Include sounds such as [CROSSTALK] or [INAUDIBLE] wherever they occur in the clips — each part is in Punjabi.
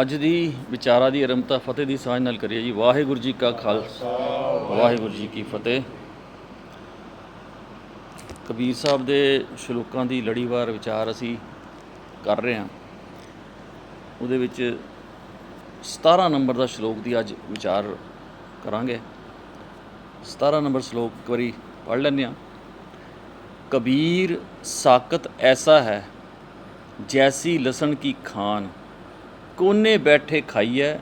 ਅੱਜ ਦੀ ਵਿਚਾਰਾਂ ਦੀ ਆਰੰਭਤਾ ਫਤਿਹ ਦੀ ਸਾਂਝ ਨਾਲ ਕਰੀਏ ਜੀ। ਵਾਹਿਗੁਰੂ ਜੀ ਕਾ ਖਾਲਸਾ, ਵਾਹਿਗੁਰੂ ਜੀ ਕੀ ਫਤਿਹ। ਕਬੀਰ ਸਾਹਿਬ ਦੇ ਸ਼ਲੋਕਾਂ ਦੀ ਲੜੀਵਾਰ ਵਿਚਾਰ ਅਸੀਂ ਕਰ ਰਹੇ ਹਾਂ। ਉਹਦੇ ਵਿੱਚ 17 ਨੰਬਰ ਦਾ ਸ਼ਲੋਕ ਦੀ ਅੱਜ ਵਿਚਾਰ ਕਰਾਂਗੇ। 17 ਨੰਬਰ ਸ਼ਲੋਕ ਇੱਕ ਵਾਰੀ ਪੜ੍ਹ ਲੈਂਦੇ ਹਾਂ। ਕਬੀਰ ਸਾਕਤ ਐਸਾ ਹੈ, ਜੈਸੀ ਲਸਣ ਕੀ ਖਾਨ। ਕੋਨੇ ਬੈਠੇ ਖਾਈਐ,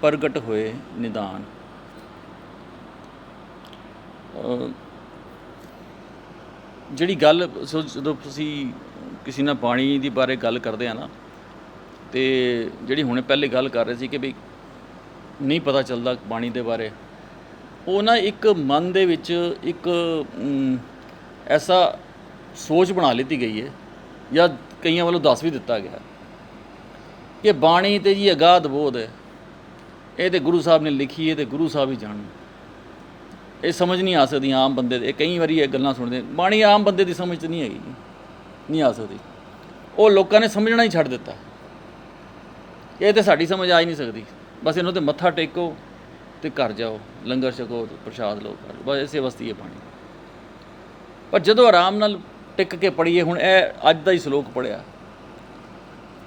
ਪ੍ਰਗਟ ਹੋਏ ਨਿਦਾਨ। ਜਿਹੜੀ ਗੱਲ, ਸੋ ਜਦੋਂ ਤੁਸੀਂ ਕਿਸੇ ਨਾਲ ਬਾਣੀ ਦੀ ਬਾਰੇ ਗੱਲ ਕਰਦੇ ਆ ਨਾ, ਤੇ ਜਿਹੜੀ ਹੁਣੇ ਪਹਿਲੇ ਗੱਲ ਕਰ ਰਹੇ ਸੀ ਕਿ ਵੀ ਨਹੀਂ ਪਤਾ ਚੱਲਦਾ ਬਾਣੀ ਦੇ ਬਾਰੇ, ਉਹ ਨਾ ਇੱਕ ਮਨ ਦੇ ਵਿੱਚ ਇੱਕ ਐਸਾ ਸੋਚ ਬਣਾ ਲਈ ਗਈ ਹੈ ਜਾਂ ਕਈਆਂ ਵੱਲੋਂ ਦੱਸ ਵੀ ਦਿੱਤਾ ਗਿਆ। ਇਹ ਬਾਣੀ ਤੇ ਜੀ ਅਗਾਧ ਬੋਧ ਹੈ। ਇਹ ਤੇ ਗੁਰੂ ਸਾਹਿਬ ਨੇ ਲਿਖੀ ਹੈ ਤੇ ਗੁਰੂ ਸਾਹਿਬ ਹੀ ਜਾਣਨ। ਇਹ ਸਮਝ ਨਹੀਂ ਆ ਸਕਦੀ ਆਮ ਬੰਦੇ ਦੇ। ਕਈ ਵਾਰੀ ਇਹ ਗੱਲਾਂ ਸੁਣਦੇ ਬਾਣੀ ਆਮ ਬੰਦੇ ਦੀ ਸਮਝ 'ਚ ਨਹੀਂ ਹੈਗੀ। ਨਹੀਂ ਆ ਸਕਦੀ। ਉਹ ਲੋਕਾਂ ਨੇ ਸਮਝਣਾ ਹੀ ਛੱਡ ਦਿੱਤਾ। ਇਹ ਤੇ ਸਾਡੀ ਸਮਝ ਆ ਹੀ ਨਹੀਂ ਸਕਦੀ। ਬਸ ਇਹਨਾਂ ਤੇ ਮੱਥਾ ਟੇਕੋ ਤੇ ਘਰ ਜਾਓ। ਲੰਗਰ ਛਕੋ ਪ੍ਰਸ਼ਾਦ ਲਓ ਘਰ। ਬਸ ਇਸੇ ਵਸਤੀ ਹੈ ਬਾਣੀ। ਪਰ ਜਦੋਂ ਆਰਾਮ ਨਾਲ ਟਿਕ ਕੇ ਪੜ੍ਹੀਏ, ਹੁਣ ਇਹ ਅੱਜ ਦਾ ਹੀ ਸ਼ਲੋਕ ਪੜਿਆ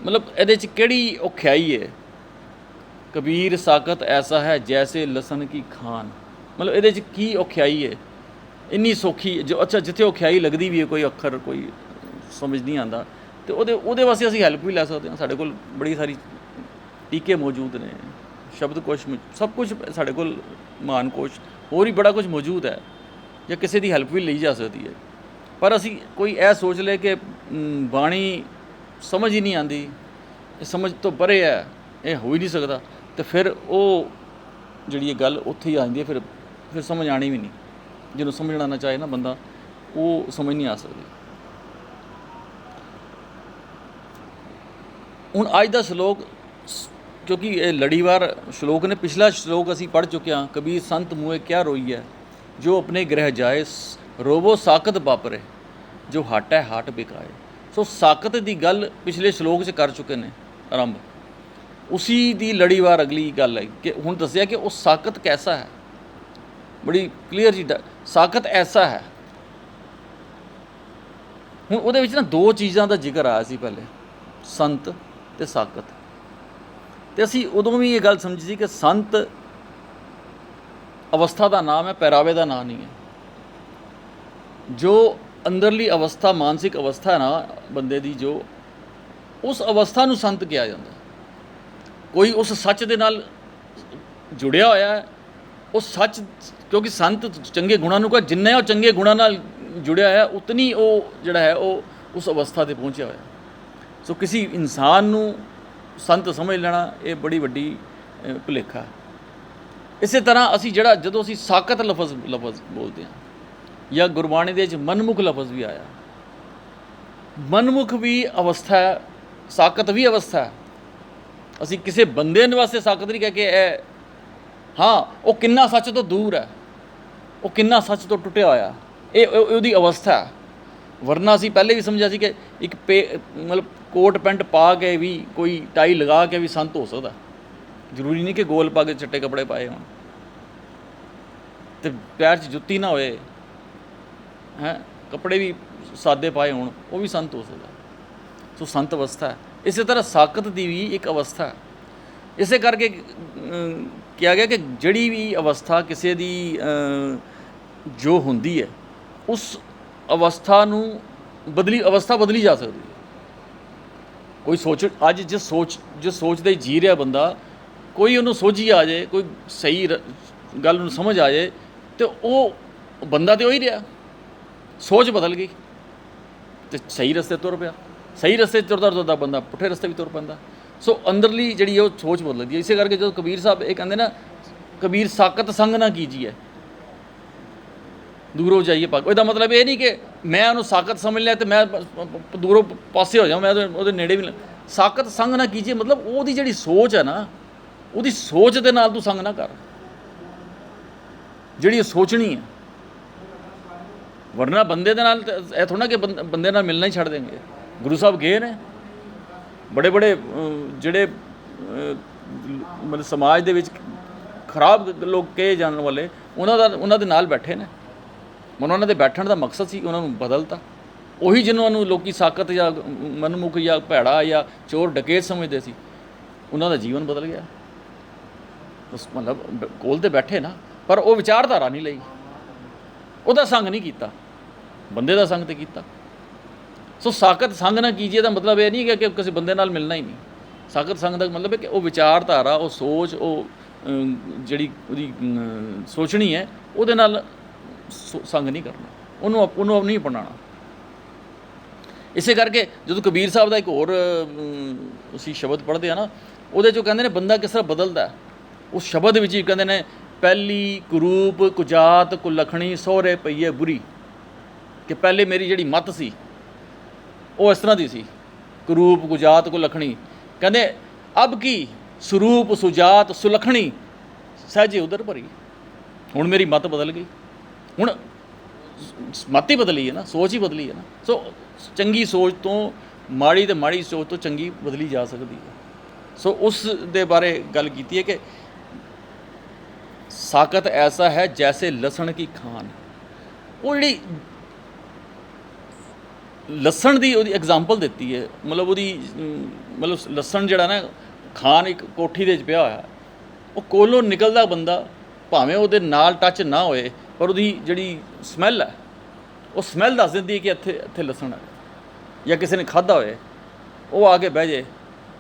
ਮਤਲਬ ਇਹਦੇ ਚ ਕਿਹੜੀ ਔਖਿਆਈ ਹੈ ਕਬੀਰ ਸਾਕਤ ਐਸਾ ਹੈ ਜੈਸੇ ਲਸਣ ਕੀ ਖਾਨ। ਮਤਲਬ ਇਹਦੇ ਚ ਕੀ ਔਖਿਆਈ ਹੈ ਇੰਨੀ ਸੌਖੀ ਜੋ, ਅੱਛਾ, ਜਿੱਥੇ ਔਖਿਆਈ ਲੱਗਦੀ ਵੀ ਹੈ ਕੋਈ ਅੱਖਰ, ਕੋਈ ਸਮਝ ਨਹੀਂ ਆਂਦਾ ਤੇ ਉਹਦੇ ਉਹਦੇ ਵਾਸਤੇ ਅਸੀਂ ਹੈਲਪ ਵੀ ਲੈ ਸਕਦੇ ਹਾਂ। ਸਾਡੇ ਕੋਲ ਬੜੀ ਸਾਰੀ ਟੀਕੇ ਮੌਜੂਦ ਨੇ। ਸ਼ਬਦਕੋਸ਼ ਮੌ- ਸਭ ਕੁਝ ਸਾਡੇ ਕੋਲ ਮਾਨਕੋਸ਼ ਹੋਰ ਹੀ ਬੜਾ ਕੁਝ ਮੌਜੂਦ ਹੈ, ਜਾਂ ਕਿਸੇ ਦੀ ਹੈਲਪ ਵੀ ਲਈ ਜਾ ਸਕਦੀ ਹੈ। ਪਰ ਅਸੀਂ ਕੋਈ ਇਹ ਸੋਚ ਲੈ ਕਿ ਬਾਣੀ ਸਮਝ ਹੀ ਨਹੀਂ ਆਂਦੀ ਇਹ ਸਮਝ ਤੋਂ ਪਰੇ ਹੈ, ਇਹ ਹੋ ਹੀ ਨਹੀਂ ਸਕਦਾ। ਤੇ ਫਿਰ ਉਹ ਜਿਹੜੀ ਇਹ ਗੱਲ ਉੱਥੇ ਹੀ ਆ ਜਾਂਦੀ ਹੈ, ਫਿਰ ਫਿਰ ਸਮਝ ਆਣੀ ਵੀ ਨਹੀਂ। ਜਿਹਨੂੰ ਸਮਝਣਾ ਨਾ ਚਾਹੇ ਨਾ ਬੰਦਾ, ਉਹ ਸਮਝ ਨਹੀਂ ਆ ਸਕਦੀ। ਹੁਣ ਅੱਜ ਦਾ ਸ਼ਲੋਕ ਕਿਉਂਕਿ ਇਹ ਲੜੀਵਾਰ ਸ਼ਲੋਕ ਨੇ, ਪਿਛਲਾ ਸ਼ਲੋਕ ਅਸੀਂ ਪੜ੍ਹ ਚੁੱਕੇ ਹਾਂ, ਕਬੀਰ ਸੰਤ ਮੂਏ ਕਿਆ ਰੋਈ ਹੈ? ਜੋ ਆਪਣੇ ਗ੍ਰਹਿ ਜਾਏ ਰੋਵੋ ਸਾਕਤ ਬਾਪਰੇ ਜੋ ਹਟ ਹੈ ਹਟ ਬਿਕਾਏ। ਸੋ ਸਾਕਤ ਦੀ ਗੱਲ ਪਿਛਲੇ ਸ਼ਲੋਕ 'ਚ ਕਰ ਚੁੱਕੇ ਨੇ ਆਰੰਭ। ਉਸੀ ਦੀ ਲੜੀਵਾਰ ਅਗਲੀ ਗੱਲ ਹੈ ਕਿ ਹੁਣ ਦੱਸਿਆ ਕਿ ਉਹ ਸਾਕਤ ਕੈਸਾ ਹੈ। ਬੜੀ ਕਲੀਅਰ ਜੀ ਡ- ਸਾਕਤ ਐਸਾ ਹੈ। ਹੁਣ ਉਹਦੇ ਵਿੱਚ ਨਾ ਦੋ ਚੀਜ਼ਾਂ ਦਾ ਜ਼ਿਕਰ ਆਇਆ ਸੀ ਪਹਿਲੇ, ਸੰਤ ਤੇ ਸਾਕਤ ਤੇ ਅਸੀਂ ਉਦੋਂ ਵੀ ਇਹ ਗੱਲ ਸਮਝੀ ਸੀ ਕਿ ਸੰਤ ਅਵਸਥਾ ਦਾ ਨਾਮ ਹੈ, ਪਹਿਰਾਵੇ ਦਾ ਨਾਮ ਨਹੀਂ ਹੈ। ਜੋ ਅੰਦਰਲੀ ਅਵਸਥਾ, ਮਾਨਸਿਕ ਅਵਸਥਾ ਨਾ ਬੰਦੇ ਦੀ ਜੋ ਉਸ ਅਵਸਥਾ ਨੂੰ ਸੰਤ ਕਿਹਾ ਜਾਂਦਾ। ਕੋਈ ਉਸ ਸੱਚ ਦੇ ਨਾਲ ਜੁੜਿਆ ਹੋਇਆ ਹੈ ਉਹ ਸੱਚ ਕਿਉਂਕਿ ਸੰਤ ਚੰਗੇ ਗੁਣਾਂ ਨੂੰ ਕਹ, ਜਿੰਨਾ ਉਹ ਚੰਗੇ ਗੁਣਾਂ ਨਾਲ ਜੁੜਿਆ ਹੈ ਉਤਨੀ ਉਹ ਜਿਹੜਾ ਹੈ, ਉਹ ਉਸ ਅਵਸਥਾ ਤੇ ਪਹੁੰਚਿਆ ਹੋਇਆ। ਸੋ ਕਿਸੇ ਇਨਸਾਨ ਨੂੰ ਸੰਤ ਸਮਝ ਲੈਣਾ, ਇਹ ਬੜੀ ਵੱਡੀ ਭੁਲੇਖਾ ਹੈ। ਇਸੇ ਤਰ੍ਹਾਂ ਅਸੀਂ ਜਿਹੜਾ, ਜਦੋਂ ਅਸੀਂ ਸਾਕਤ ਲਫ਼ਜ਼ ਲਫ਼ਜ਼ ਬੋਲਦੇ ਹਾਂ ਜਾਂ ਗੁਰਬਾਣੀ ਦੇ ਵਿੱਚ ਮਨਮੁਖ ਲਫ਼ਜ਼ ਵੀ ਆਇਆ। ਮਨਮੁਖ ਵੀ ਅਵਸਥਾ ਹੈ ਸਾਕਤ ਵੀ ਅਵਸਥਾ ਹੈ। ਅਸੀਂ ਕਿਸੇ ਬੰਦੇ ਦੇ ਵਾਸਤੇ ਸਾਕਤ ਨਹੀਂ ਕਹਿ ਕੇ ਇਹ, ਹਾਂ, ਉਹ ਕਿੰਨਾ ਸੱਚ ਤੋਂ ਦੂਰ ਹੈ, ਉਹ ਕਿੰਨਾ ਸੱਚ ਤੋਂ ਟੁੱਟਿਆ ਹੋਇਆ। ਇਹ, ਉਹਦੀ ਅਵਸਥਾ ਹੈ। ਵਰਨਾ ਅਸੀਂ ਪਹਿਲੇ ਵੀ ਸਮਝਿਆ ਸੀ ਕਿ ਇੱਕ ਪੇ, ਮਤਲਬ ਕੋਟ ਪੈਂਟ ਪਾ ਕੇ ਵੀ, ਕੋਈ ਟਾਈ ਲਗਾ ਕੇ ਵੀ ਸੰਤ ਹੋ ਸਕਦਾ। ਜ਼ਰੂਰੀ ਨਹੀਂ ਕਿ ਗੋਲ ਪਾ ਕੇ ਚਿੱਟੇ ਕੱਪੜੇ ਪਾਏ ਹੋਣ। ਤੇ ਪੈਰ 'ਚ ਜੁੱਤੀ ਨਾ ਹੋਏ। ਹੈ, ਕੱਪੜੇ ਵੀ ਸਾਦੇ ਪਾਏ ਹੋਣ, ਉਹ ਵੀ ਸੰਤ ਹੋ ਸਕਦਾ। ਸੋ ਸੰਤ ਅਵਸਥਾ ਹੈ। ਇਸੇ ਤਰ੍ਹਾਂ ਸਾਕਤ ਦੀ ਵੀ ਇੱਕ ਅਵਸਥਾ ਹੈ। ਇਸੇ ਕਰਕੇ ਕਿਹਾ ਗਿਆ ਕਿ ਜਿਹੜੀ ਵੀ ਅਵਸਥਾ ਕਿਸੇ ਦੀ ਜੋ ਹੁੰਦੀ ਹੈ, ਉਸ ਅਵਸਥਾ ਨੂੰ ਬਦਲੀ, ਅਵਸਥਾ ਬਦਲੀ ਜਾ ਸਕਦੀ ਹੈ। ਕੋਈ ਸੋਚ, ਅੱਜ ਜਿਸ ਸੋਚ, ਜਿਸ ਸੋਚਦੇ ਜੀ ਰਿਹਾ ਬੰਦਾ, ਕੋਈ ਉਹਨੂੰ ਸੋਝੀ ਆ ਜਾਏ, ਕੋਈ ਸਹੀ ਰ- ਗੱਲ ਨੂੰ ਸਮਝ ਆ ਜਾਏ, ਤੇ ਉਹ, ਬੰਦਾ ਤੇ ਉਹ ਹੀ ਰਿਹਾ। ਸੋਚ ਬਦਲ ਗਈ ਤੇ ਸਹੀ ਰਸਤੇ ਤੁਰ ਪਿਆ। ਸਹੀ ਰਸਤੇ ਤੁਰਦਾ ਤੁਰਦਾ ਬੰਦਾ ਪੁੱਠੇ ਰਸਤੇ ਵੀ ਤੁਰ ਪੈਂਦਾ। ਸੋ ਅੰਦਰਲੀ ਜਿਹੜੀ ਉਹ ਸੋਚ ਬਦਲਦੀ ਹੈ ਇਸੇ ਕਰਕੇ ਜਦੋਂ ਕਬੀਰ ਸਾਹਿਬ ਇਹ ਕਹਿੰਦੇ ਨਾ, ਕਬੀਰ ਸਾਕਤ ਸੰਗ ਨਾ ਕੀਜੀਏ। ਦੂਰੋਂ ਜਾਈਏ ਪੱਗ ਇਹਦਾ ਮਤਲਬ ਇਹ ਨਹੀਂ ਕਿ ਮੈਂ ਉਹਨੂੰ ਸਾਕਤ ਸਮਝ ਲਿਆ ਤੇ ਮੈਂ ਦੂਰੋਂ ਪਾਸੇ ਹੋ ਜਾਵਾਂ, ਮੈਂ ਉਹਦੇ- ਉਹਦੇ ਨੇੜੇ ਵੀ ਨਾ- ਸਾਕਤ ਸੰਗ ਨਾ ਕੀਜੀਏ ਮਤਲਬ ਉਹਦੀ ਜਿਹੜੀ ਸੋਚ ਹੈ ਨਾ, ਉਹਦੀ ਸੋਚ ਦੇ ਨਾਲ ਤੂੰ ਸੰਗ ਨਾ ਕਰ। ਜਿਹੜੀ ਉਹ ਸੋਚਣੀ ਹੈ ਵਰਨਾ ਬੰਦੇ ਦੇ ਨਾਲ ਤਾਂ ਇਹ ਥੋੜਾ ਕਿ ਬੰਦ- ਬੰਦੇ ਨਾਲ ਮਿਲਣਾ ਹੀ ਛੱਡ ਦੇਣਗੇ। ਗੁਰੂ ਸਾਹਿਬ ਗਏ ਨੇ। ਬੜੇ ਬੜੇ ਜਿਹੜੇ ਮਤਲਬ ਸਮਾਜ ਦੇ ਵਿੱਚ ਖਰਾਬ ਲੋਕ ਕਹੇ ਜਾਣ ਵਾਲੇ, ਉਹਨਾਂ ਦਾ, ਉਹਨਾਂ ਦੇ ਨਾਲ ਬੈਠੇ ਨੇ। ਉਹਨਾਂ ਦੇ ਬੈਠਣ ਦਾ ਮਕਸਦ ਸੀ, ਉਹਨਾਂ ਨੂੰ ਬਦਲਤਾ। ਉਹੀ ਜਿਹਨਾਂ ਨੂੰ ਲੋਕੀ ਸਾਕਤ ਜਾਂ ਮਨਮੁਖ ਜਾਂ ਭੈੜਾ ਜਾਂ ਚੋਰ ਡਕੈਤ ਸਮਝਦੇ ਸੀ, ਉਹਨਾਂ ਦਾ ਜੀਵਨ ਬਦਲ ਗਿਆ। ਉਸ ਮਤਲਬ ਕੋਲ ਤੇ ਬੈਠੇ ਨਾ, ਪਰ ਉਹ ਵਿਚਾਰਧਾਰਾ ਨਹੀਂ ਲਈ। ਉਹਦਾ ਸੰਗ ਨਹੀਂ ਕੀਤਾ। ਬੰਦੇ ਦਾ ਸੰਗ ਤੇ ਕੀਤਾ। ਸੋ ਸਾਕਤ ਸੰਗ ਨਾ ਕੀਜੀਏ ਦਾ ਮਤਲਬ ਇਹ ਨਹੀਂ ਹੈ ਕਿ ਕਿਸੇ ਬੰਦੇ ਨਾਲ ਮਿਲਣਾ ਹੀ ਨਹੀਂ। ਸਾਕਤ ਸੰਗ ਦਾ ਮਤਲਬ ਹੈ ਕਿ ਉਹ ਵਿਚਾਰਧਾਰਾ, ਉਹ ਸੋਚ, ਉਹ ਜਿਹੜੀ ਉਹਦੀ ਸੋਚਣੀ ਹੈ, ਉਹਦੇ ਨਾਲ ਸੋ- ਸੰਗ ਨਹੀਂ ਕਰਨਾ। ਉਹਨੂੰ ਆਪ- ਉਹਨੂੰ ਨਹੀਂ ਅਪਣਾਉਣਾ। ਇਸੇ ਕਰਕੇ ਜਦੋਂ ਕਬੀਰ ਸਾਹਿਬ ਦਾ ਇੱਕ ਹੋਰ ਅਸੀਂ ਸ਼ਬਦ ਪੜ੍ਹਦੇ ਆ ਨਾ, ਉਹਦੇ ਚੋਂ ਕਹਿੰਦੇ ਨੇ ਬੰਦਾ ਕਿਸ ਤਰ੍ਹਾਂ ਬਦਲਦਾ ਉਸ ਸ਼ਬਦ ਵਿੱਚ ਹੀ ਕਹਿੰਦੇ ਨੇ, ਪਹਿਲੀ ਕੁਰੂਪ ਕੁਜਾਤ ਕੁਲਖਣੀ ਸੋਹਰੇ ਪਈਏ ਬੁਰੀ। ਕਿ ਪਹਿਲੇ ਮੇਰੀ ਜਿਹੜੀ ਮਤ ਸੀ, ਉਹ ਇਸ ਤਰ੍ਹਾਂ ਦੀ ਸੀ। ਕੁਰੂਪ ਕੁਜਾਤ ਕੁਲਖਣੀ ਕਹਿੰਦੇ, ਅਬ ਕੀ ਸਰੂਪ ਸੁਜਾਤ ਸੁਲਖਣੀ? ਸਹਜੇ ਉਧਰ ਭਰੀ। ਹੁਣ ਮੇਰੀ ਮਤ ਬਦਲ ਗਈ। ਹੁਣ ਮਤ ਹੀ ਬਦਲੀ ਹੈ ਨਾ, ਸੋਚ ਹੀ ਬਦਲੀ ਹੈ ਨਾ। ਸੋ ਚੰਗੀ ਸੋਚ ਤੋਂ, ਮਾੜੀ ਤੇ ਮਾੜੀ ਸੋਚ ਤੋਂ ਚੰਗੀ ਬਦਲੀ ਜਾ ਸਕਦੀ ਹੈ। ਸੋ ਉਸ ਦੇ ਬਾਰੇ ਗੱਲ ਕੀਤੀ ਹੈ ਕਿ ਸਾਕਤ ਐਸਾ ਹੈ ਜੈਸੇ ਲਸਣ ਕੀ ਖਾਨ। ਉਹ ਜਿਹੜੀ ਲਸਣ ਦੀ ਉਹਦੀ ਐਗਜ਼ਾਮਪਲ ਦਿੱਤੀ ਹੈ। ਮਤਲਬ ਉਹਦੀ ਮਤਲਬ ਲਸਣ ਜਿਹੜਾ ਨਾ, ਖਾਨ ਇੱਕ ਕੋਠੀ ਦੇ ਵਿੱਚ ਪਿਆ ਹੋਇਆ। ਉਹ ਕੋਲੋਂ ਨਿਕਲਦਾ ਬੰਦਾ, ਭਾਵੇਂ ਉਹਦੇ ਨਾਲ ਟੱਚ ਨਾ ਹੋਏ, ਪਰ ਉਹਦੀ ਜਿਹੜੀ ਸਮੈਲ ਹੈ, ਉਹ ਸਮੈਲ ਦੱਸ ਦਿੰਦੀ ਹੈ ਕਿ ਇੱਥੇ ਇੱਥੇ ਲਸਣ ਹੈ। ਜਾਂ ਕਿਸੇ ਨੇ ਖਾਦਾ ਹੋਏ, ਉਹ ਆ ਕੇ ਬਹਿ ਜੇ,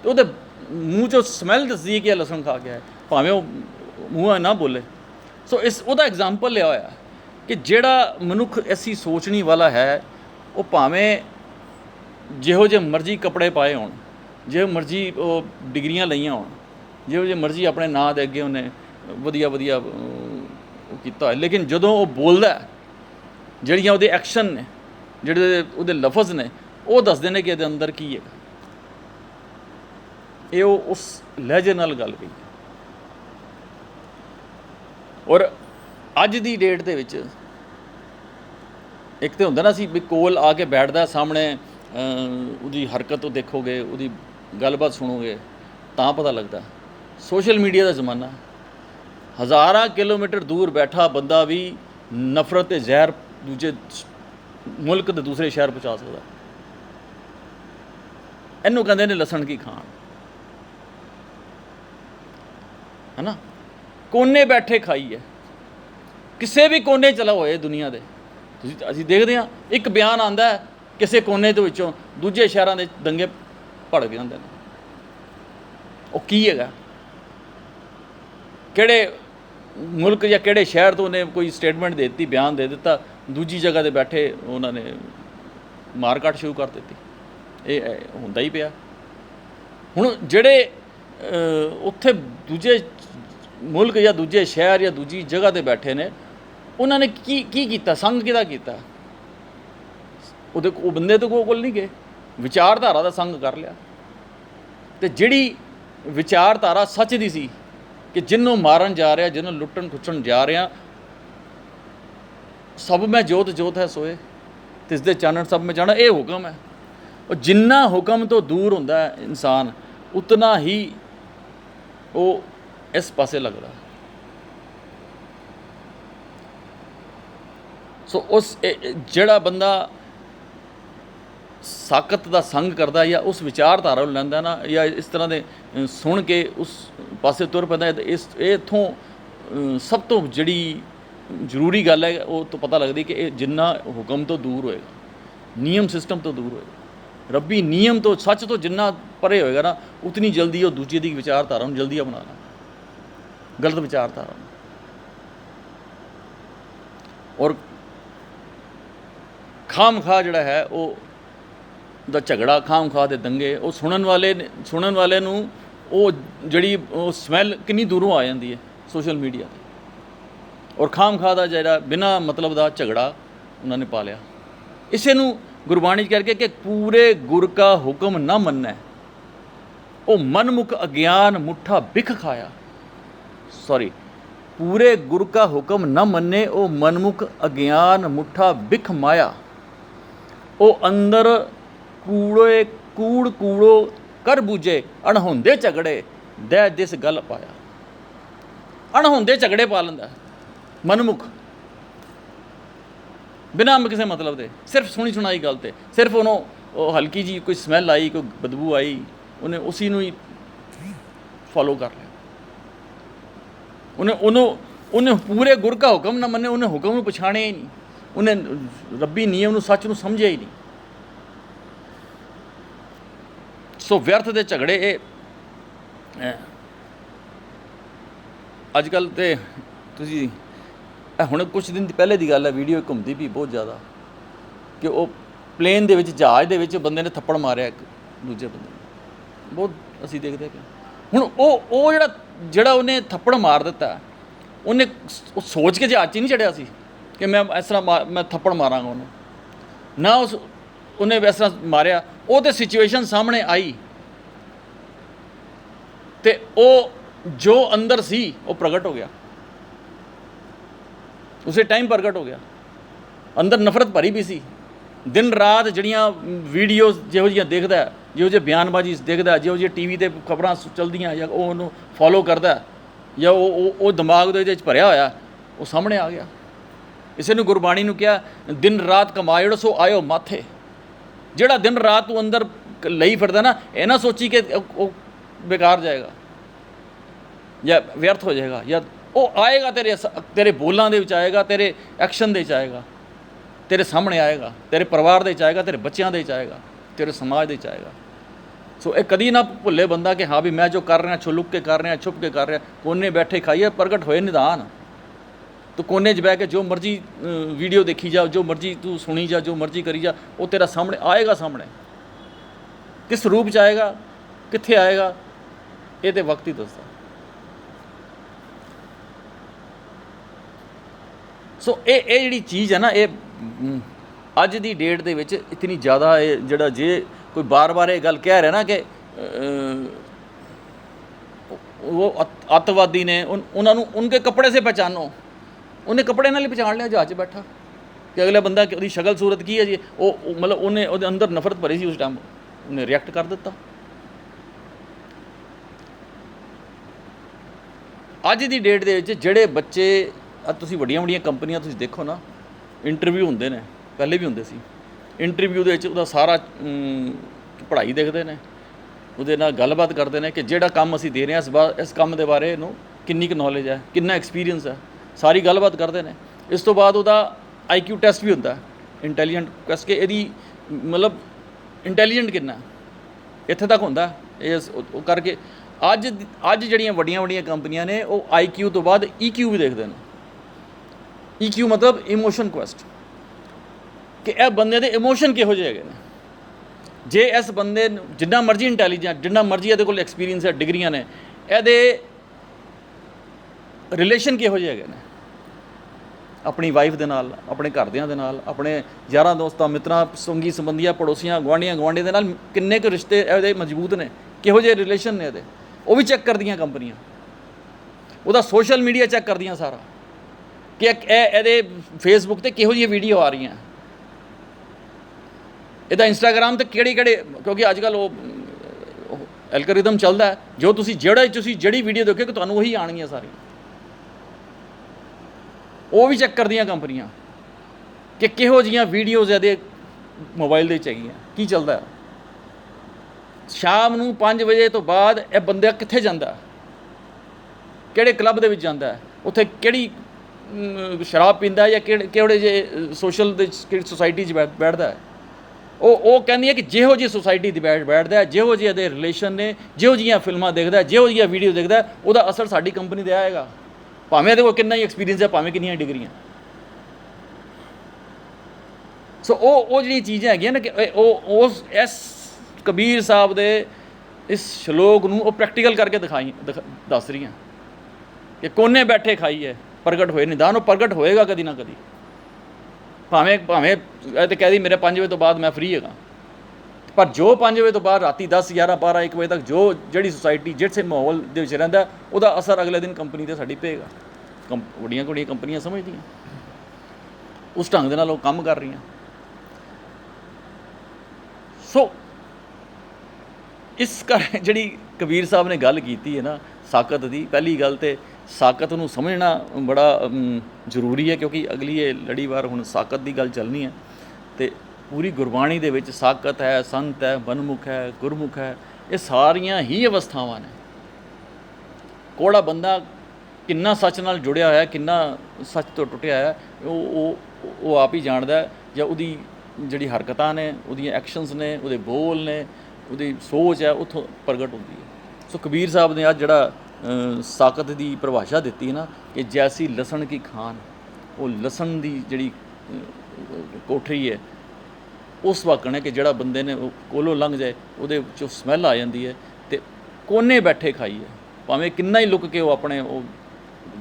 ਤੇ ਉਹਦੇ ਮੂੰਹ ਚੋਂ ਸਮੈਲ ਦੱਸਦੀ ਹੈ ਕਿ ਇਹ ਲਸਣ ਖਾ ਗਿਆ ਹੈ। ਭਾਵੇਂ ਉਹ ਮੂੰਹ ਨਾਲ ਨਾ ਬੋਲੇ। ਸੋ ਇਸ, ਉਹਦਾ ਐਗਜ਼ਾਮਪਲ ਲਿਆ ਹੋਇਆ ਕਿ ਜਿਹੜਾ ਮਨੁੱਖ ਐਸੀ ਸੋਚਣੀ ਵਾਲਾ ਹੈ ਉਹ ਭਾਵੇਂ ਜਿਹੋ ਜਿਹੇ ਮਰਜ਼ੀ ਕੱਪੜੇ ਪਾਏ ਹੋਣ, ਜਿਹੋ ਮਰਜ਼ੀ ਉਹ ਡਿਗਰੀਆਂ ਲਈਆਂ ਹੋਣ, ਜਿਹੋ ਜਿਹੇ ਮਰਜ਼ੀ ਆਪਣੇ ਨਾਂ ਦੇ ਅੱਗੇ ਉਹਨੇ ਵਧੀਆ ਵਧੀਆ ਉਹ ਕੀਤਾ ਹੋਇਆ ਲੇਕਿਨ ਜਦੋਂ ਉਹ ਬੋਲਦਾ ਜਿਹੜੀਆਂ ਉਹਦੇ ਐਕਸ਼ਨ ਨੇ, ਜਿਹੜੇ ਉਹਦੇ- ਲਫ਼ਜ਼ ਨੇ, ਉਹ ਦੱਸਦੇ ਨੇ ਕਿ ਇਹਦੇ ਅੰਦਰ ਕੀ ਹੈ ਇਹ ਉਹ ਉਸ ਲਹਿਜੇ ਨਾਲ ਗੱਲ ਕਹੀ ਹੈ। ਔਰ ਅੱਜ ਦੀ ਡੇਟ ਦੇ ਵਿੱਚ ਇੱਕ ਤੇ ਹੁੰਦਾ ਨਾ ਸੀ ਵੀ ਕੋਲ ਆ ਕੇ ਬੈਠਦਾ ਸਾਹਮਣੇ ਉਹਦੀ ਹਰਕਤ ਤੋਂ ਦੇਖੋਗੇ, ਉਹਦੀ ਗੱਲਬਾਤ ਸੁਣੋਗੇ, ਤਾਂ ਪਤਾ ਲੱਗਦਾ। ਸੋਸ਼ਲ ਮੀਡੀਆ ਦਾ ਜ਼ਮਾਨਾ। ਹਜ਼ਾਰਾਂ ਕਿਲੋਮੀਟਰ ਦੂਰ ਬੈਠਾ ਬੰਦਾ ਵੀ ਨਫ਼ਰਤ ਤੇ ਜ਼ਹਿਰ ਦੂਜੇ ਮੁਲਕ ਦੇ ਦੂਸਰੇ ਸ਼ਹਿਰ ਪਹੁੰਚਾ ਸਕਦਾ। ਇਹਨੂੰ ਕਹਿੰਦੇ ਨੇ ਲਸਣ ਕੀ ਖਾਣ। ਹਨਾ? ਕੋਨੇ ਬੈਠੇ ਖਾਈ ਹੈ ਕਿਸੇ ਵੀ ਕੋਨੇ ਚਲਾ ਹੋਏ ਦੁਨੀਆ ਦੇ। ਤੁਸੀਂ ਅਸੀਂ ਦੇਖਦੇ ਹਾਂ। ਇੱਕ ਬਿਆਨ ਆਂਦਾ ਕਿਸੇ ਕੋਨੇ ਦੇ ਵਿੱਚੋਂ, ਦੂਜੇ ਸ਼ਹਿਰਾਂ ਦੇ ਦੰਗੇ ਭੜ ਗਏ ਹੁੰਦੇ ਨੇ। ਉਹ ਕੀ ਹੈਗਾ? ਕਿਹੜੇ ਮੁਲਕ ਜਾਂ ਕਿਹੜੇ ਸ਼ਹਿਰ ਤੋਂ ਉਹਨੇ ਕੋਈ ਸਟੇਟਮੈਂਟ ਦੇ ਦਿੱਤੀ, ਬਿਆਨ ਦੇ ਦਿੱਤਾ, ਦੂਜੀ ਜਗ੍ਹਾ ਤੇ ਬੈਠੇ ਉਹਨਾਂ ਨੇ ਮਾਰਕਟ ਸ਼ੁਰੂ ਕਰ ਦਿੱਤੀ। ਇਹ ਹੁੰਦਾ ਹੀ ਪਿਆ। ਹੁਣ ਜਿਹੜੇ ਉੱਥੇ ਦੂਜੇ ਮੁਲਕ ਜਾਂ ਦੂਜੇ ਸ਼ਹਿਰ ਜਾਂ ਦੂਜੀ ਜਗ੍ਹਾ ਤੇ ਬੈਠੇ ਨੇ ਉਹਨਾਂ ਨੇ ਕੀ ਕੀ ਕੀਤਾ? ਸੰਗ ਕਿਹਦਾ ਕੀਤਾ? ਉਹਦੇ ਉਹ ਬੰਦੇ ਤੋਂ ਕੋਲ ਨਹੀਂ ਗਏ। ਵਿਚਾਰਧਾਰਾ ਦਾ ਸੰਗ ਕਰ ਲਿਆ। ਤੇ ਜਿਹੜੀ ਵਿਚਾਰਧਾਰਾ ਸੱਚ ਦੀ ਸੀ ਕਿ ਜਿਹਨੂੰ ਮਾਰਨ ਜਾ ਰਿਹਾ ਜਿਹਨੂੰ ਲੁੱਟਣ ਖੁੱਚਣ ਜਾ ਰਿਹਾ, ਸਭ ਮੈਂ ਜੋਤ ਜੋਤ ਹੈ ਸੋਏ। ਤਿਸ ਦੇ ਚਾਨਣ ਸਭ ਮੈਂ ਜਾਣਾ, ਇਹ ਹੁਕਮ ਹੈ। ਉਹ ਜਿੰਨਾ ਹੁਕਮ ਤੋਂ ਦੂਰ ਹੁੰਦਾ ਹੈ ਇਨਸਾਨ, ਉਤਨਾ ਹੀ ਉਹ ਇਸ ਪਾਸੇ ਲੱਗਦਾ। ਸੋ ਉਸ ਜਿਹੜਾ ਬੰਦਾ ਸਾਕਤ ਦਾ ਸੰਗ ਕਰਦਾ ਜਾਂ ਉਸ ਵਿਚਾਰਧਾਰਾ ਨੂੰ ਲੈਂਦਾ ਨਾ, ਜਾਂ ਇਸ ਤਰ੍ਹਾਂ ਦੇ ਸੁਣ ਕੇ ਉਸ ਪਾਸੇ ਤੁਰ ਪੈਂਦਾ ਇਸ, ਇਹ ਇੱਥੋਂ ਸਭ ਤੋਂ ਜਿਹੜੀ ਜ਼ਰੂਰੀ ਗੱਲ ਹੈ, ਉਹ ਤੋਂ ਪਤਾ ਲੱਗਦੀ ਕਿ ਇਹ ਜਿੰਨਾ ਹੁਕਮ ਤੋਂ ਦੂਰ ਹੋਏਗਾ, ਨਿਯਮ ਸਿਸਟਮ ਤੋਂ ਦੂਰ ਹੋਏਗਾ। ਰੱਬੀ ਨਿਯਮ ਤੋਂ, ਸੱਚ ਤੋਂ ਜਿੰਨਾ ਪਰੇ ਹੋਏਗਾ ਨਾ, ਉਤਨੀ ਜਲਦੀ ਉਹ ਦੂਜੇ ਦੀ ਵਿਚਾਰਧਾਰਾ ਨੂੰ ਜਲਦੀ ਅਪਣਾ ਲੈਣਾ ਗਲਤ ਵਿਚਾਰਧਾਰਾ ਨੂੰ। ਔਰ ਖਾਮ ਖਾ ਜਿਹੜਾ ਹੈ, ਉਹ ਦਾ ਝਗੜਾ ਖਾਮ ਖਾ ਦੇ ਦੰਗੇ, ਉਹ ਸੁਣਨ ਵਾਲੇ ਸੁਣਨ ਵਾਲੇ ਨੂੰ ਉਹ ਜਿਹੜੀ, ਉਹ ਸਮੈਲ ਕਿੰਨੀ ਦੂਰੋਂ ਆ ਜਾਂਦੀ ਹੈ ਸੋਸ਼ਲ ਮੀਡੀਆ ਤੇ। ਔਰ ਖਾਮਖਾ ਦਾ ਜਿਹੜਾ ਬਿਨਾ ਮਤਲਬ ਦਾ ਝਗੜਾ ਉਹਨਾਂ ਨੇ ਪਾ ਲਿਆ। ਇਸੇ ਨੂੰ ਗੁਰਬਾਣੀ 'ਚ ਕਰਕੇ ਕਿ ਪੂਰੇ ਗੁਰ ਕਾ ਹੁਕਮ ਨਾ ਮੰਨੈ। ਉਹ ਮਨਮੁਖ ਅਗਿਆਨ ਮੁੱਠਾ ਬਿਖ ਖਾਇਆ। ਸੌਰੀ ਪੂਰੇ ਗੁਰ ਕਾ ਹੁਕਮ ਨਾ ਮੰਨੇ, ਉਹ ਮਨਮੁਖ ਅਗਿਆਨ ਮੁੱਠਾ ਬਿਖ ਮਾਇਆ। ਉਹ ਅੰਦਰ ਕੂੜੇ, ਕੂੜ ਕੂੜੋ ਕਰ ਬੂਝੇ, ਅਣਹੋਂਦੇ ਝਗੜੇ। ਦਹਿ ਦਿਸ ਗਲ ਪਾਇਆ। ਅਣਹੋਂਦੇ ਝਗੜੇ ਪਾ ਲੈਂਦਾ। ਮਨਮੁਖ। ਬਿਨਾਂ ਕਿਸੇ ਮਤਲਬ ਦੇ। ਸਿਰਫ ਸੁਣੀ ਸੁਣਾਈ ਗੱਲ ਤੇ। ਸਿਰਫ ਉਹਨੂੰ ਉਹ ਹਲਕੀ ਜੀ ਕੋਈ ਸਮੈਲ ਆਈ, ਕੋਈ ਬਦਬੂ ਆਈ, ਉਹਨੇ ਉਸੇ ਨੂੰ ਹੀ ਫੋਲੋ ਕਰ ਲਿਆ। ਉਹਨੇ ਉਹਨੂੰ ਉਹਨੇ ਪੂਰੇ ਗੁਰ ਕਾ ਹੁਕਮ ਨਾ ਮੰਨੇ, ਉਹਨੇ ਹੁਕਮ ਨੂੰ ਪਛਾਣਿਆ ਹੀ ਨਹੀਂ। ਉਹਨੇ ਰੱਬੀ ਨਿਯਮ ਨੂੰ ਸੱਚ ਨੂੰ ਸਮਝਿਆ ਹੀ ਨਹੀਂ ਸੋ ਵਿਅਰਥ ਦੇ ਝਗੜੇ ਇਹ ਅੱਜ ਕੱਲ ਤੇ ਤੁਸੀਂ ਹੁਣ ਕੁਝ ਦਿਨ ਪਹਿਲੇ ਦੀ ਗੱਲ ਹੈ, ਵੀਡੀਓ ਘੁੰਮਦੀ ਵੀ ਬਹੁਤ ਜ਼ਿਆਦਾ, ਕਿ ਉਹ ਪਲੇਨ ਦੇ ਵਿੱਚ, ਜਹਾਜ਼ ਦੇ ਵਿੱਚ ਬੰਦੇ ਨੇ ਥੱਪੜ ਮਾਰਿਆ ਇੱਕ ਦੂਜੇ ਬੰਦੇ ਨੂੰ। ਬਹੁਤ ਅਸੀਂ ਦੇਖਦੇ ਪਏ ਹੁਣ ਉਹ ਉਹ ਜਿਹੜਾ ਜਿਹੜਾ ਉਹਨੇ ਥੱਪੜ ਮਾਰ ਦਿੱਤਾ, ਉਹਨੇ ਉਹ ਸੋਚ ਕੇ ਜਹਾਜ਼ 'ਚ ਨਹੀਂ ਚੜਿਆ ਸੀ। ਕਿ ਮੈਂ ਇਸ ਤਰ੍ਹਾਂ ਮਾਰ- ਮੈਂ ਥੱਪੜ ਮਾਰਾਂਗਾ ਉਹਨੂੰ। ਨਾ ਉਸ ਉਹਨੇ ਇਸ ਤਰ੍ਹਾਂ ਮਾਰਿਆ। ਉਹ ਤੇ ਸਿਚੁਏਸ਼ਨ ਸਾਹਮਣੇ ਆਈ। ਤੇ ਉਹ ਜੋ ਅੰਦਰ ਸੀ ਉਹ ਪ੍ਰਗਟ ਹੋ ਗਿਆ। ਉਸੇ ਟਾਈਮ ਪ੍ਰਗਟ ਹੋ ਗਿਆ। ਅੰਦਰ ਨਫ਼ਰਤ ਭਰੀ ਵੀ ਸੀ। ਦਿਨ ਰਾਤ ਜਿਹੜੀਆਂ ਵੀਡੀਓਜ਼ ਜਿਹੋ ਜਿਹੀਆਂ ਦੇਖਦਾ ਜਿਹੋ ਜਿਹੇ ਬਿਆਨਬਾਜ਼ੀ ਦੇਖਦਾ ਹੈ, ਜਿਹੋ ਜਿਹੇ ਟੀਵੀ ਤੇ ਖਬਰਾਂ ਚੱਲਦੀਆਂ ਜਾਂ ਉਹ ਉਹਨੂੰ ਫੋਲੋ ਕਰਦਾ ਜਾਂ ਉਹ- ਉਹ ਦਿਮਾਗ ਦੇ ਵਿੱਚ ਭਰਿਆ ਹੋਇਆ ਉਹ ਸਾਹਮਣੇ ਆ ਗਿਆ। ਇਸੇ ਨੂੰ ਗੁਰਬਾਣੀ ਨੂੰ ਕਿਹਾ, ਦਿਨ ਰਾਤ ਕਮਾਇੜ ਸੋ ਆਇਓ ਮਾਥੇ। ਜਿਹੜਾ ਦਿਨ ਰਾਤ ਤੂੰ ਅੰਦਰ ਲਈ ਫਿਰਦਾ ਨਾ, ਇਹ ਨਾ ਸੋਚੀ ਕਿ ਉਹ ਬੇਕਾਰ ਜਾਏਗਾ ਜਾਂ ਵਿਅਰਥ ਹੋ ਜਾਏਗਾ ਜਾਂ ਉਹ ਆਏਗਾ ਤੇਰੇ ਤੇਰੇ ਬੋਲਾਂ ਦੇ ਵਿੱਚ ਆਏਗਾ, ਤੇਰੇ ਐਕਸ਼ਨ ਦੇ ਵਿੱਚ ਆਏਗਾ, ਤੇਰੇ ਸਾਹਮਣੇ ਆਏਗਾ, ਤੇਰੇ ਪਰਿਵਾਰ ਦੇ ਵਿੱਚ ਆਏਗਾ, ਤੇਰੇ ਬੱਚਿਆਂ ਦੇ ਵਿੱਚ ਆਏਗਾ, ਤੇਰੇ ਸਮਾਜ ਦੇ ਵਿੱਚ ਆਏਗਾ। ਸੋ ਇਹ ਕਦੀ ਨਾ ਭੁੱਲੇ ਬੰਦਾ ਕਿ ਹਾਂ ਵੀ ਮੈਂ ਜੋ ਕਰ ਰਿਹਾ, ਛੁਲੁਕ ਕੇ ਕਰ ਰਿਹਾ, ਛੁਪ ਕੇ ਕਰ ਰਿਹਾ, ਕੋਨੇ ਬੈਠੇ ਖਾਈਏ, ਪ੍ਰਗਟ ਹੋਏ ਨਿਦਾਨ ਤੂੰ ਕੋਨੇ 'ਚ ਬਹਿ ਕੇ ਜੋ ਮਰਜ਼ੀ ਵੀਡੀਓ ਦੇਖੀ ਜਾ, ਜੋ ਮਰਜ਼ੀ ਤੂੰ ਸੁਣੀ ਜਾ, ਜੋ ਮਰਜ਼ੀ ਕਰੀ ਜਾ, ਉਹ ਤੇਰਾ ਸਾਹਮਣੇ ਆਏਗਾ ਸਾਹਮਣੇ। ਕਿਸ ਰੂਪ 'ਚ ਆਏਗਾ, ਕਿੱਥੇ ਆਏਗਾ, ਇਹ ਤੇ ਵਕਤ ਹੀ ਦੱਸਦਾ। ਸੋ ਇਹ ਇਹ ਜਿਹੜੀ ਚੀਜ਼ ਹੈ ਨਾ, ਇਹ ਅੱਜ ਦੀ ਡੇਟ ਦੇ ਵਿੱਚ ਇਤਨੀ ਜ਼ਿਆਦਾ ਇਹ ਜਿਹੜਾ ਜੇ ਕੋਈ ਬਾਰ-ਬਾਰ ਇਹ ਗੱਲ ਕਹਿ ਰਿਹਾ ਨਾ ਕਿ ਉਹ ਅਤ- ਅੱਤਵਾਦੀ ਨੇ, ਉਨ- ਉਹਨਾਂ ਨੂੰ, ਉਨਕੇ ਕੱਪੜੇ ਸੇ ਪਛਾਨੋ ਉਹਨੇ ਕੱਪੜੇ ਨਾਲ ਹੀ ਪਛਾਣ ਲਿਆ, ਜਹਾਜ਼ 'ਚ ਬੈਠਾ। ਕਿ ਅਗਲਾ ਬੰਦਾ ਉਹਦੀ ਸ਼ਕਲ, ਸੂਰਤ ਕੀ ਹੈ ਜੀ? ਉਹ ਉਹ ਮਤਲਬ ਉਹਨੇ, ਉਹਦੇ ਅੰਦਰ ਨਫ਼ਰਤ ਭਰੀ ਸੀ ਉਸ ਟਾਈਮ ਉਹਨੇ ਰਿਐਕਟ ਕਰ ਦਿੱਤਾ। ਅੱਜ ਦੀ ਡੇਟ ਦੇ ਵਿੱਚ ਜਿਹੜੇ ਬੱਚੇ, ਆ ਤੁਸੀਂ ਵੱਡੀਆਂ ਵੱਡੀਆਂ ਕੰਪਨੀਆਂ ਤੁਸੀਂ ਦੇਖੋ ਨਾ ਇੰਟਰਵਿਊ ਹੁੰਦੇ ਨੇ, ਪਹਿਲੇ ਵੀ ਹੁੰਦੇ ਸੀ। ਇੰਟਰਵਿਊ ਦੇ ਵਿੱਚ ਉਹਦਾ ਸਾਰਾ ਪੜ੍ਹਾਈ ਦੇਖਦੇ ਨੇ। ਉਹਦੇ ਨਾਲ ਗੱਲਬਾਤ ਕਰਦੇ ਨੇ ਕਿ ਜਿਹੜਾ ਕੰਮ ਅਸੀਂ ਦੇ ਰਹੇ ਹਾਂ ਇਸ ਬਾ, ਇਸ ਕੰਮ ਦੇ ਬਾਰੇ ਨੂੰ ਕਿੰਨੀ ਕੁ ਨੌਲੇਜ ਹੈ, ਕਿੰਨਾ ਐਕਸਪੀਰੀਅੰਸ ਹੈ। ਸਾਰੀ ਗੱਲਬਾਤ ਕਰਦੇ ਨੇ। ਇਸ ਤੋਂ ਬਾਅਦ ਉਹਦਾ ਆਈਕਿਊ ਟੈਸਟ ਵੀ ਹੁੰਦਾ। ਇੰਟੈਲੀਜੈਂਟ ਟੈਸਟ ਕਿ ਇਹਦੀ ਮਤਲਬ ਇੰਟੈਲੀਜੈਂਟ ਕਿੰਨਾ ਇੱਥੇ ਤੱਕ ਹੁੰਦਾ। ਇਹ ਉਹ- ਕਰਕੇ ਅੱਜ ਅੱਜ ਜਿਹੜੀਆਂ ਵੱਡੀਆਂ ਵੱਡੀਆਂ ਕੰਪਨੀਆਂ ਨੇ, ਉਹ ਆਈਕਿਊ ਤੋਂ ਬਾਅਦ ਈਕਿਊ ਵੀ ਦੇਖਦੇ ਨੇ। ਈਕਿਊ ਮਤਲਬ ਇਮੋਸ਼ਨ ਕੁਐਸਟ ਕਿ ਇਹ ਬੰਦੇ ਦੇ ਇਮੋਸ਼ਨ ਕਿਹੋ ਜਿਹੇ ਹੈਗੇ ਨੇ। ਜੇ ਇਸ ਬੰਦੇ ਨੂੰ, ਜਿੰਨਾ ਮਰਜ਼ੀ ਇੰਟੈਲੀਜੈਂਟ ਜਿੰਨਾ ਮਰਜ਼ੀ ਇਹਦੇ ਕੋਲ ਐਕਸਪੀਰੀਅੰਸ ਹੈ, ਡਿਗਰੀਆਂ ਨੇ, ਇਹਦੇ ਰਿਲੇਸ਼ਨ ਕਿਹੋ ਜਿਹੇ ਹੈਗੇ ਨੇ? ਆਪਣੀ ਵਾਈਫ ਦੇ ਨਾਲ, ਆਪਣੇ ਘਰਦਿਆਂ ਦੇ ਨਾਲ, ਆਪਣੇ ਯਾਰਾਂ ਦੋਸਤਾਂ, ਮਿੱਤਰਾਂ, ਸੰਗੀ ਸੰਬੰਧੀਆਂ, ਪੜੋਸੀਆਂ, ਗੁਆਂਢੀਆਂ ਗੁਆਂਢੀਆਂ ਦੇ ਨਾਲ ਕਿੰਨੇ ਕੁ ਰਿਸ਼ਤੇ ਇਹਦੇ ਮਜ਼ਬੂਤ ਨੇ? ਕਿਹੋ ਜਿਹੇ ਰਿਲੇਸ਼ਨ ਨੇ ਇਹਦੇ? ਉਹ ਵੀ ਚੈੱਕ ਕਰਦੀਆਂ ਕੰਪਨੀਆਂ। ਉਹਦਾ ਸੋਸ਼ਲ ਮੀਡੀਆ ਚੈੱਕ ਕਰਦੀਆਂ ਸਾਰਾ। ਕਿ ਇਹ ਇਹਦੇ ਫੇਸਬੁੱਕ ਤੇ ਕਿਹੋ ਜਿਹੀਆਂ ਵੀਡੀਓ ਆ ਰਹੀਆਂ। ਇਹਦਾ ਇੰਸਟਾਗ੍ਰam ਤੇ ਕਿਹੜੇ ਕਿਹੜੇ ਕਿਉਂਕਿ ਅੱਜ ਕੱਲ ਉਹ ਐਲਗੋਰਿਦਮ ਚੱਲਦਾ ਜੋ ਤੁਸੀਂ ਜਿਹੜਾ ਤੁਸੀਂ ਜਿਹੜੀ ਵੀਡੀਓ ਦੇਖੋਗੇ, ਤੁਹਾਨੂੰ ਉਹੀ ਆਣਗੀਆਂ ਸਾਰੀਆਂ। ਉਹ ਵੀ ਚੈੱਕ ਕਰਦੀਆਂ ਕੰਪਨੀਆਂ ਕਿ ਕਿਹੋ ਜੀਆਂ ਵੀਡੀਓਜ਼ ਇਹਦੇ ਮੋਬਾਈਲ ਦੇ ਵਿੱਚ ਹੈਗੀਆਂ, ਕੀ ਚੱਲਦਾ ਸ਼ਾਮ ਨੂੰ 5 ਵਜੇ ਤੋਂ ਬਾਅਦ ਇਹ ਬੰਦਾ ਕਿੱਥੇ ਜਾਂਦਾ ਕਿਹੜੇ ਕਲੱਬ ਦੇ ਵਿੱਚ ਜਾਂਦਾ ਉੱਥੇ ਕਿਹੜੀ ਸ਼ਰਾਬ ਪੀਂਦਾ ਜਾਂ ਕਿਹੜੇ ਕਿਹੜੇ ਜੇ ਸੋਸ਼ਲ ਦੇ ਕਿਹੜੀ ਸੁਸਾਇਟੀ 'ਚ ਬੈਠ- ਬੈਠਦਾ ਹੈ? ਉਹ ਉਹ ਕਹਿੰਦੀ ਹੈ ਕਿ ਜਿਹੋ ਜਿਹੀ ਸੋਸਾਇਟੀ ਦੀ ਬੈਠ ਬੈਠਦਾ ਹੈ, ਜਿਹੋ ਜਿਹੇ ਇਹਦੇ ਰਿਲੇਸ਼ਨ ਨੇ, ਜਿਹੋ ਜਿਹੀਆਂ ਫਿਲਮਾਂ ਦੇਖਦਾ ਹੈ, ਜਿਹੋ ਜਿਹੀਆਂ ਵੀਡੀਓ ਦੇਖਦਾ ਉਹਦਾ ਅਸਰ ਸਾਡੀ ਕੰਪਨੀ ਤੇ ਆਏਗਾ। ਭਾਵੇਂ ਇਹਦੇ ਕੋਲ ਕਿੰਨਾ ਹੀ ਐਕਸਪੀਰੀਅੰਸ ਹੈ, ਭਾਵੇਂ ਕਿੰਨੀਆਂ ਡਿਗਰੀਆਂ। ਸੋ ਉਹ ਉਹ ਜਿਹੜੀ ਚੀਜ਼ਾਂ ਹੈਗੀਆਂ ਨਾ ਕਿ ਉਹ, ਉਸ, ਇਸ ਕਬੀਰ ਸਾਹਿਬ ਦੇ ਇਸ ਸ਼ਲੋਕ ਨੂੰ ਉਹ ਪ੍ਰੈਕਟੀਕਲ ਕਰਕੇ ਦਿਖਾਈ, ਦਿਖ- ਦੱਸ ਰਹੀਆਂ। ਕਿ ਕੋਨੇ ਬੈਠੇ ਖਾਈ ਹੈ, ਪ੍ਰਗਟ ਹੋਏ ਨਿਦਾਨ ਉਹ ਪ੍ਰਗਟ ਹੋਏਗਾ ਕਦੀ ਨਾ ਕਦੀ। ਭਾਵੇਂ ਭਾਵੇਂ, ਇਹ ਤੇ ਕਹਦੀ ਮੇਰੇ 5 ਵਜੇ ਤੋਂ ਬਾਅਦ ਮੈਂ ਫ੍ਰੀ ਹੈਗਾ। ਪਰ ਜੋ 5 ਵਜੇ ਤੋਂ ਬਾਅਦ ਰਾਤੀ 10 11 12 1 ਵਜੇ ਤੱਕ ਜੋ ਜਿਹੜੀ ਸੁਸਾਇਟੀ ਜਿਹੜੇ ਮਾਹੌਲ ਦੇ ਵਿੱਚ ਰਹਿੰਦਾ, ਉਹਦਾ ਅਸਰ ਅਗਲੇ ਦਿਨ ਕੰਪਨੀ ਤੇ ਸਾਡੀ ਪਏਗਾ। ਕੰਪ ਵੱਡੀਆਂ ਵੱਡੀਆਂ ਕੰਪਨੀਆਂ ਸਮਝਦੀਆਂ। ਉਸ ਢੰਗ ਦੇ ਨਾਲ ਉਹ ਕੰਮ ਕਰ ਰਹੀਆਂ। ਸੋ ਇਸ ਕਰ [LAUGHS] ਜਿਹੜੀ ਕਬੀਰ ਸਾਹਿਬ ਨੇ ਗੱਲ ਕੀਤੀ ਹੈ ਨਾ ਸਾਕਤ ਦੀ, ਪਹਿਲੀ ਗੱਲ ਤੇ ਸਾਕਤ ਨੂੰ ਸਮਝਣਾ ਬੜਾ ਜ਼ਰੂਰੀ ਹੈ, ਕਿਉਂਕਿ ਅਗਲੀ ਇਹ ਲੜੀਵਾਰ ਹੁਣ ਸਾਕਤ ਦੀ ਗੱਲ ਚੱਲਣੀ ਹੈ। ਤੇ ਪੂਰੀ ਗੁਰਬਾਣੀ ਦੇ ਵਿੱਚ ਸਾਕਤ ਹੈ ਸੰਤ ਹੈ ਬਨਮੁਖ ਹੈ ਗੁਰਮੁਖ ਹੈ ਇਹ ਸਾਰੀਆਂ ਹੀ ਅਵਸਥਾਵਾਂ ਨੇ। ਕੋੜਾ ਬੰਦਾ ਕਿੰਨਾ ਸੱਚ ਨਾਲ ਜੁੜਿਆ ਹੋਇਆ ਕਿੰਨਾ ਸੱਚ ਤੋਂ ਟੁੱਟਿਆ ਹੈ ਉਹ ਉਹ ਉਹ ਆਪ ਹੀ ਜਾਣਦਾ ਜਾਂ ਉਹਦੀ ਜਿਹੜੀ ਹਰਕਤਾਂ ਨੇ ਉਹਦੀਆਂ ਐਕਸ਼ਨਸ ਨੇ ਉਹਦੇ ਬੋਲ ਨੇ ਉਹਦੀ ਸੋਚ ਹੈ ਉੱਥੋਂ ਪ੍ਰਗਟ ਹੁੰਦੀ ਹੈ। ਸੋ ਕਬੀਰ ਸਾਹਿਬ ਨੇ ਅੱਜ ਜਿਹੜਾ ਸਾਕਤ ਦੀ ਪਰਿਭਾਸ਼ਾ ਦਿੱਤੀ ਨਾ ਕਿ ਜੈਸੀ ਲਸਣ ਕੀ ਖਾਨ ਉਹ ਲਸਣ ਦੀ ਜਿਹੜੀ ਅ, ਕੋਠਰੀ ਹੈ ਉਸ ਵਾਕਣ ਹੈ ਕਿ ਜਿਹੜਾ ਬੰਦੇ ਨੇ ਉਹ ਕੋਲੋਂ ਲੰਘ ਜਾਏ, ਉਹਦੇ ਵਿੱਚੋਂ ਸਮੈਲ ਆ ਜਾਂਦੀ ਹੈ ਤੇ ਕੋਨੇ ਬੈਠੇ ਖਾਈ ਹੈ। ਭਾਵੇਂ ਕਿੰਨਾ ਹੀ ਲੁੱਕ ਕੇ ਉਹ ਆਪਣੇ ਉਹ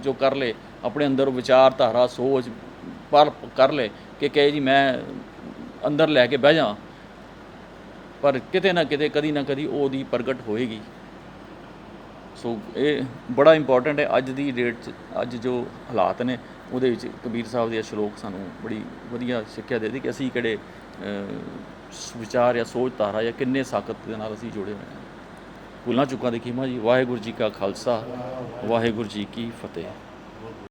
ਜੋ ਕਰ ਲੇ, ਆਪਣੇ ਅੰਦਰ ਵਿਚਾਰਧਾਰਾ ਸੋਚ ਪਰ ਕਰ ਲੇ ਕਿ ਕਹੇ ਜੀ ਮੈਂ ਅੰਦਰ ਲੈ ਕੇ ਬਹਿ ਜਾ ਪਰ ਕਿਤੇ ਨਾ ਕਿਤੇ, ਕਦੀ ਨਾ ਕਦੀ ਉਹਦੀ ਪ੍ਰਗਟ ਹੋਏਗੀ। ਸੋ ਇਹ ਬੜਾ ਇੰਪੋਰਟੈਂਟ ਹੈ। ਅੱਜ ਦੀ ਡੇਟ 'ਚ, ਅੱਜ ਜੋ ਹਾਲਾਤ ਨੇ, ਉਹਦੇ ਵਿੱਚ ਕਬੀਰ ਸਾਹਿਬ ਦੇ ਇਹ ਸ਼ਲੋਕ ਸਾਨੂੰ ਬੜੀ ਵਧੀਆ ਸਿੱਖਿਆ ਦੇ ਦੇਦੇ ਕਿ ਅਸੀਂ ਕਿਹੜੇ ਵਿਚਾਰ ਜਾਂ ਸੋਚ ਧਾਰਾ ਜਾਂ ਕਿੰਨੇ ਸਾਕਤ ਦੇ ਨਾਲ ਅਸੀਂ ਜੁੜੇ ਹੋਏ ਹਾਂ। ਭੁੱਲਾਂ ਚੁੱਕਾਂ ਦੀ ਕੀਮਾ ਜੀ। ਵਾਹਿਗੁਰੂ ਜੀ ਕਾ ਖਾਲਸਾ। ਵਾਹਿਗੁਰੂ ਜੀ ਕੀ ਫਤਿਹ।